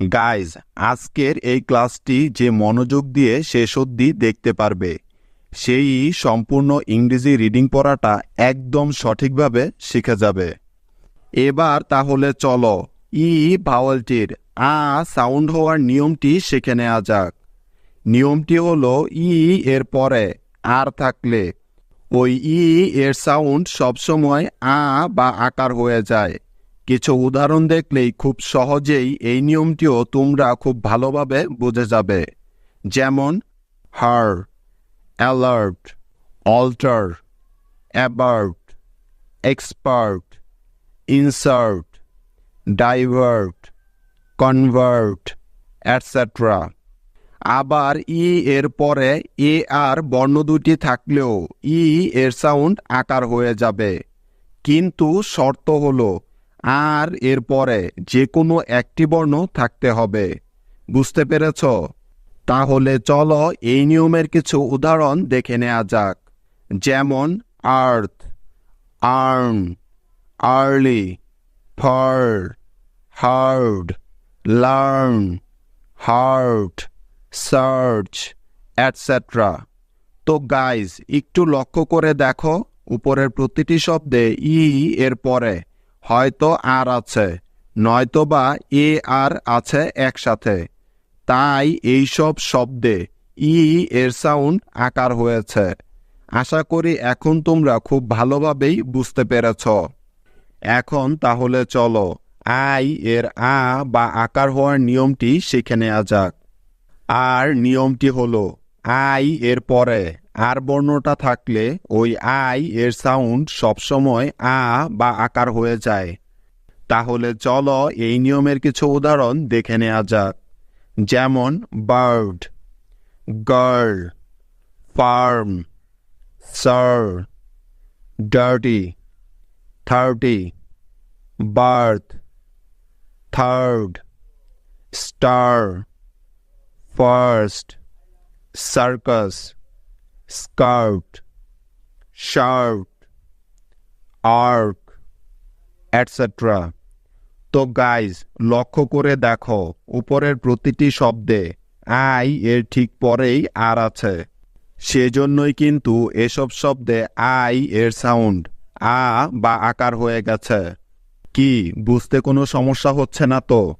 Guys আজকের এই ক্লাসটি যে মনোযোগ দিয়ে শেষ অবধি দেখতে পারবে, সেই সম্পূর্ণ ইংরেজি রিডিং পড়াটা একদম সঠিকভাবে শিখে যাবে। এবার তাহলে চলো, ই ভাওয়ালটির আ সাউন্ড হওয়ার নিয়মটি শিখে নেওয়া যাক। নিয়মটি হলো ই এর পরে আর থাকলে, ওই ই এর সাউন্ড সবসময় আ বা আকার হয়ে যায়। কিছু উদাহরণ দেখলেই খুব সহজেই এই নিয়মটিও তোমরা খুব ভালোভাবে বুঝে যাবে। যেমন her alert alter avert expert insert divert convert etcetera আবার ই এর পরে এ আর বর্ণ দুটি থাকলেও ই এর সাউন্ড আকার হয়ে যাবে। কিন্তু শর্ত হলো আর এর পরে যে কোনো একটি বর্ণ থাকতে হবে। বুঝতে পেরেছ? তাহলে চলো এই নিয়মের কিছু উদাহরণ দেখে নেওয়া যাক। যেমন earth earn early far heard learn heart search etcetera তো গাইজ একটু লক্ষ্য করে দেখো, উপরের প্রতিটি শব্দে ই এর পরে। হয়তো আর আছে নয়তো বা এ আর আছে একসাথে। তাই এই সব শব্দে ই এর সাউন্ড আকার হয়েছে। আশা করি এখন তোমরা খুব ভালোভাবেই বুঝতে পেরেছ। এখন তাহলে চলো, আই এর আ বা আকার হওয়ার নিয়মটি শিখে নেওয়া যাক। আর নিয়মটি হলো আই এর পরে। আর বর্ণটা থাকলে ওই আই এর সাউন্ড সবসময় আ বা আকার হয়ে যায়। তাহলে চলো এই নিয়মের কিছু উদাহরণ দেখে নেওয়া যাক। যেমন bird girl firm sir dirty thirty birth third star first circus scout shirt arc etcetera তো গাইজ লক্ষ্য করে দেখো, উপরের প্রতিটি শব্দে আই এর ঠিক পরেই আর আছে। সেজন্যই কিন্তু এসব শব্দে আই এর সাউন্ড আ বা আকার হয়ে গেছে। কি, বুঝতে কোনো সমস্যা হচ্ছে না তো?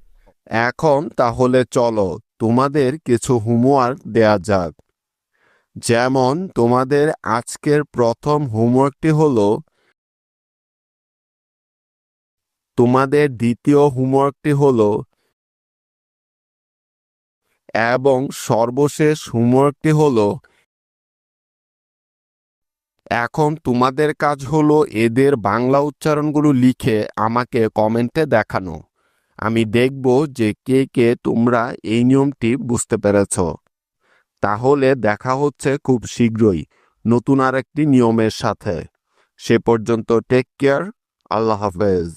এখন তাহলে চলো। তোমাদের কিছু হোমওয়ার্ক দেয়া যাক। যেমন তোমাদের আজকের প্রথম হোমওয়ার্কটি হলো, তোমাদের দ্বিতীয় হোমওয়ার্কটি হলো এবং সর্বশেষ হোমওয়ার্কটি হলো, এখন তোমাদের কাজ হলো এদের বাংলা উচ্চারণগুলো লিখে আমাকে কমেন্টে দেখানো। আমি দেখব যে কে কে তোমরা এই নিয়মটি বুঝতে পেরেছ। তাহলে দেখা হচ্ছে খুব শীঘ্রই নতুন আরেকটি নিয়মের সাথে। সে পর্যন্ত টেক কেয়ার আল্লাহ হাফেজ।